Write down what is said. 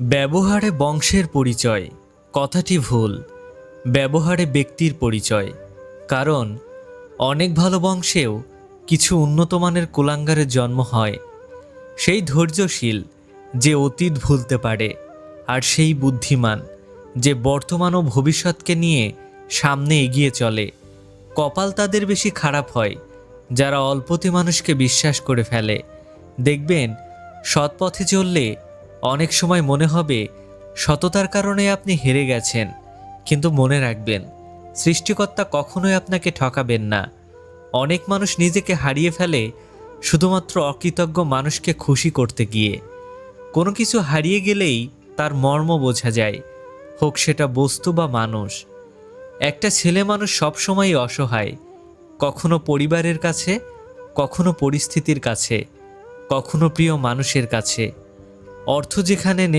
ব্যবহারে বংশের পরিচয়, কথাটি ভুল। ব্যবহারে ব্যক্তির পরিচয়, কারণ অনেক ভালো বংশেও কিছু উন্নতমানের কুলাঙ্গারের জন্ম হয়। সেই ধৈর্যশীল যে অতীত ভুলতে পারে, আর সেই বুদ্ধিমান যে বর্তমান ও ভবিষ্যৎকে নিয়ে সামনে এগিয়ে চলে। কপাল তাদের বেশি খারাপ হয়, যারা অল্পতে মানুষকে বিশ্বাস করে ফেলে। দেখবেন, সৎপথে চললে অনেক সময় মনে হবে, সততার কারণে আপনি হেরে গেছেন, কিন্তু মনে রাখবেন, সৃষ্টিকর্তা কখনোই আপনাকে ঠকাবেন না। অনেক মানুষ নিজেকে হারিয়ে ফেলে শুধুমাত্র অকৃতজ্ঞ মানুষকে খুশি করতে গিয়ে। কোনো কিছু হারিয়ে গেলেই তার মর্ম বোঝা যায়, হোক সেটা বস্তু বা মানুষ। একটা ছেলে মানুষ সবসময়ই অসহায়, কখনো পরিবারের কাছে, কখনো পরিস্থিতির কাছে, কখনো প্রিয় মানুষের কাছে। অর্থ যেখানে নেই